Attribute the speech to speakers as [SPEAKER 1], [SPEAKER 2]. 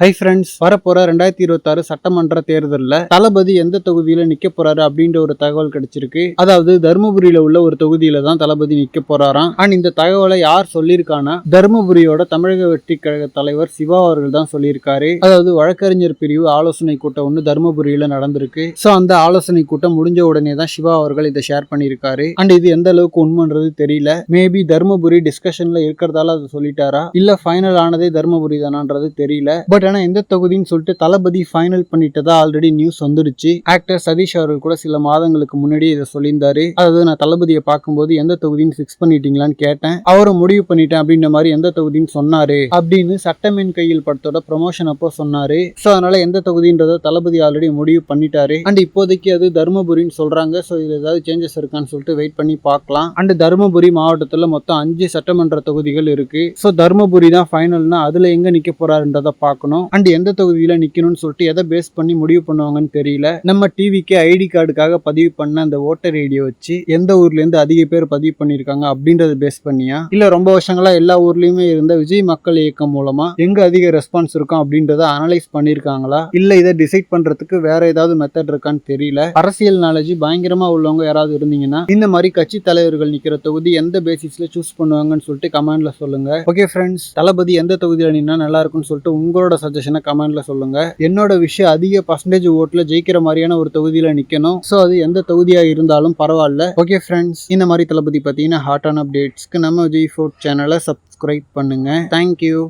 [SPEAKER 1] Hi friends வரப்போற ரெண்டாயிரத்தி இருபத்தாறு சட்டமன்ற தேர்தலில் தளபதி எந்த தொகுதியில நிக்க போறாரு அப்படின்ற ஒரு தகவல் கிடைச்சிருக்கு. அதாவது தருமபுரியில உள்ள ஒரு தொகுதியில தான் தளபதி நிக்க போறாராம். அண்ட் இந்த தகவலை யார் சொல்லியிருக்கானா தருமபுரியோட தமிழக வெற்றி கழக தலைவர் சிவா அவர்கள் தான் சொல்லியிருக்காரு. அதாவது வழக்கறிஞர் பிரிவு ஆலோசனை கூட்டம் ஒன்று தருமபுரியில நடந்திருக்கு. ஸோ அந்த ஆலோசனை கூட்டம் முடிஞ்ச உடனே தான் சிவா அவர்கள் இதை ஷேர் பண்ணியிருக்காரு. அண்ட் இது எந்த அளவுக்கு உண்மைன்றது தெரியல. மேபி தருமபுரி டிஸ்கஷன்ல இருக்கிறதால அதை சொல்லிட்டாரா? இல்ல ஃபைனல் ஆனதே தருமபுரி தானான்றது தெரியல. பட் ஆனா எந்த தொகுதின்னு சொல்லிட்டு தளபதி ஃபைனல் பண்ணிட்டதா ஆல்ரெடி நியூஸ் வந்துருச்சு ஆக்டர் சதீஷ் அவர்கள் கூட சில மாதங்களுக்கு முன்னாடி இதை சொல்லியிருந்தாரு. அதாவது நான் தளபதியை பார்க்கும்போது எந்த தொகுதின்னு ஃபிக்ஸ் பண்ணிட்டீங்களான்னு கேட்டேன். அவரும் முடிவு பண்ணிட்டேன் அப்படின்ற மாதிரி எந்த தொகுதின்னு சொன்னாரு அப்படின்னு சட்டமின் கையில் படத்தோட ப்ரொமோஷன் அப்போ சொன்னாரு. ஸோ அதனால எந்த தொகுதின்றத தளபதி ஆல்ரெடி முடிவு பண்ணிட்டாரு. அண்ட் இப்போதைக்கு அது தருமபுரின்னு சொல்றாங்க. ஸோ இதுல ஏதாவது சேஞ்சஸ் இருக்கான்னு சொல்லிட்டு வெயிட் பண்ணி பார்க்கலாம். அண்ட் தருமபுரி மாவட்டத்தில் மொத்தம் அஞ்சு சட்டமன்ற தொகுதிகள் இருக்கு. ஸோ தருமபுரி தான் ஃபைனல்னா அதுல எங்க நிக்க போறாருன்றத பார்க்கணும். அண்ட் எந்த தொகுதியில நிக்கணும்னு சொல்லிட்டு எதை பேஸ் பண்ணி முடிவு பண்ணுவாங்கன்னு தெரியல. நம்ம டிவிக்கு ஐடி கார்டுக்காக பதிவு பண்ண அந்த ஓட்டர் ஐடியை வச்சு எந்த ஊர்ல இருந்து அதிக பேர் பதிவு பண்ணிருக்காங்க அப்படின்றத பேஸ் பண்ணியா? இல்ல ரொம்ப வருஷங்களா எல்லா ஊர்லயுமே இருந்த விஜய் மக்கள் இயக்கம் மூலமா எங்க அதிக ரெஸ்பான்ஸ் இருக்கும் அப்படின்றத அனலைஸ் பண்ணிருக்காங்களா? இல்ல இதை டிசைட் பண்றதுக்கு வேற ஏதாவது மெத்தட் இருக்கான்னு தெரியல. அரசியல் நாலேஜ் பயங்கரமா உள்ளவங்க யாராவது இருந்தீங்கன்னா இந்த மாதிரி கட்சி தலைவர்கள் நிக்கிற தொகுதி எந்த பேசிஸ்ல சூஸ் பண்ணுவாங்கன்னு சொல்லிட்டு கமெண்ட்ல சொல்லுங்க. ஓகே ஃப்ரெண்ட்ஸ் தளபதி எந்த தொகுதியில நின்னா நல்லா இருக்கும்னு சொல்லிட்டு உங்களோட சஜஷனை கமெண்ட்ல சொல்லுங்க. என்னோட விஷயம் அதிக பர்சன்டேஜ் ஓட்டுல ஜெயிக்கிற மாதிரியான ஒரு தொகுதியில நிக்கணும். ஸோ அது எந்த தொகுதியா இருந்தாலும் பரவாயில்ல. ஓகே ஃப்ரெண்ட்ஸ் இந்த மாதிரி தளபதி பார்த்தீங்கன்னா ஹாட் ஆன் அப்டேட்ஸ்க்கு நம்ம விஜய் ஃபோர்ட் சேனலை சப்ஸ்கிரைப் பண்ணுங்க. Thank you